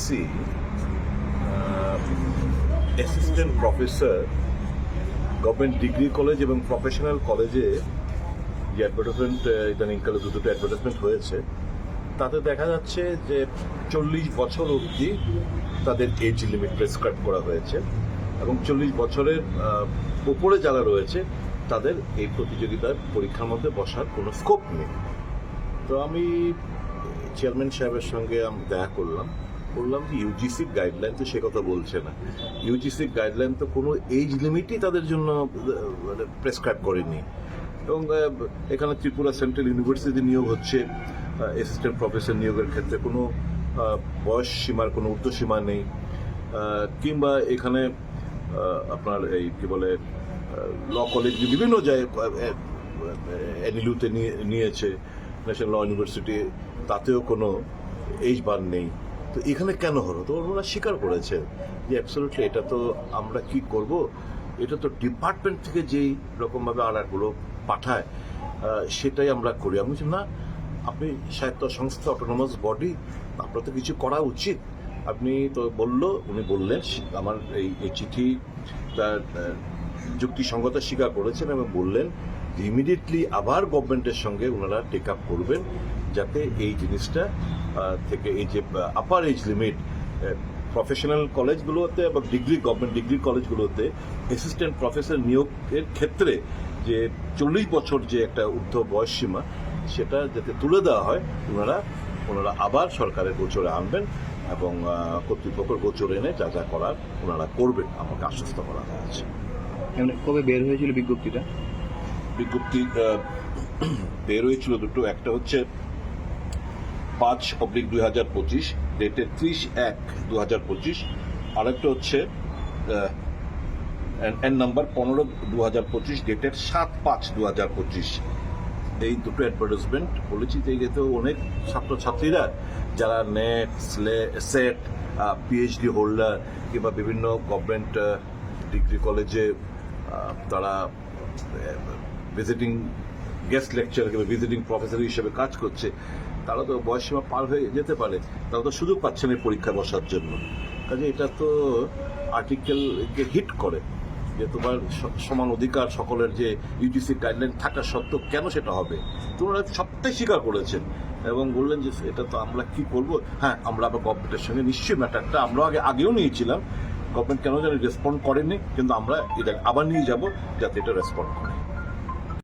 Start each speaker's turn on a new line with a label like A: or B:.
A: C assistant professor government degree college এবং professional কলেজে যে অ্যাডভার্টাইজমেন্ট ইদানিংকালে দুটো অ্যাডভার্টাইজমেন্ট হয়েছে, তাতে দেখা যাচ্ছে যে চল্লিশ বছর অবধি তাদের এজ লিমিট প্রেসক্রাইব করা হয়েছে এবং চল্লিশ বছরের উপরে যারা রয়েছে, তাদের এই প্রতিযোগিতার পরীক্ষার মধ্যে বসার কোনো স্কোপ নেই। তো আমি চেয়ারম্যান সাহেবের সঙ্গে আমি দেখা করলাম। বললাম যে ইউজিসির গাইডলাইন তো সে কথা বলছে না। ইউজিসির গাইডলাইন তো কোনো এজ লিমিটই তাদের জন্য মানে প্রেসক্রাইব করেনি। এবং এখানে ত্রিপুরা সেন্ট্রাল ইউনিভার্সিটি নিয়োগ হচ্ছে অ্যাসিস্ট্যান্ট প্রফেসর নিয়োগের ক্ষেত্রে কোনো বয়স সীমার কোনো ঊর্ধ্বসীমা নেই। কিংবা এখানে আপনার এই কি বলে ল কলেজ বিভিন্ন জায়গায় এনইলুতে নিয়েছে ন্যাশনাল ল ইউনিভার্সিটি তাতেও কোনো এইজ বার নেই। তো এখানে কেন হলো? তো ওনারা স্বীকার করেছে যে অ্যাবসলিউটলি এটা তো আমরা কি করব? এটা তো ডিপার্টমেন্ট থেকে যেই রকমভাবে আড়াগুলো পাঠায় সেটাই আমরা করি। আমি বলছি, না, আপনি সাহিত্য সংস্থা অটোনোমাস বডি আপনার তো কিছু করা উচিত। আপনি তো বলল, উনি বললেন আমার এই এই চিঠি তার যুক্তিসঙ্গতা স্বীকার করেছেন এবং বললেন ইমিডিয়েটলি আবার গভর্নমেন্টের সঙ্গে ওনারা টেক আপ করবেন। যাতে এই জিনিসটা থেকে এই যে আপার এজ লিমিট প্রফেশনাল কলেজগুলোতে বা ডিগ্রি গভর্নমেন্ট ডিগ্রি কলেজগুলোতে অ্যাসিস্ট্যান্ট প্রফেসর নিয়োগের ক্ষেত্রে যে চল্লিশ বছর যে একটা ঊর্ধ্ব বয়স সীমা সেটা যাতে তুলে দেওয়া হয় ওনারা ওনারা আবার সরকারের গোচরে আনবেন এবং কর্তৃপক্ষের গোচরে এনে যা যা করার ওনারা করবেন আমাকে আশ্বস্ত করা হয়েছে।
B: এমনি কবে বের হয়েছিল বিজ্ঞপ্তিটা?
A: বিজ্ঞপ্তি বের হয়েছিল দুটো একটা হচ্ছে পাঁচ অব্লিক দুই হাজার পঁচিশ ডেটের ত্রিশ এক দু হাজার পঁচিশ, আরেকটা হচ্ছে এন নাম্বার পনেরো দু হাজার পঁচিশ ডেটের সাত পাঁচ দু হাজার পঁচিশ। এই দুটো অ্যাডভার্টাইজমেন্ট বলেছি যে এতে অনেক ছাত্রছাত্রীরা, যারা NET SLET SET PhD holder কিংবা বিভিন্ন গভর্নমেন্ট ডিগ্রি কলেজে তারা ভিজিটিং গেস্ট লেকচার কিংবা ভিজিটিং প্রফেসর হিসেবে কাজ করছে, তারা তো বয়সীমা পার হয়ে যেতে পারে, তারা তো সুযোগ পাচ্ছে না পরীক্ষায় বসার জন্য। কাজে এটা তো আর্টিকেলকে হিট করে যে তোমার সমান অধিকার, সকলের যে ইউজিসি গাইডলাইন থাকা সত্ত্বেও কেন সেটা হবে? তোমরা সবটাই স্বীকার করেছেন এবং বললেন যে এটা তো আমরা কি করব? হ্যাঁ আমরা আবার গভর্নমেন্টের সঙ্গে নিশ্চয়ই ম্যাটারটা আমরা আগে, আগেও নিয়েছিলাম। গভর্নমেন্ট কেন জানি রেসপন্ড করেনি, কিন্তু আমরা এটা আবার নিয়ে যাব যাতে এটা রেসপন্ড করে।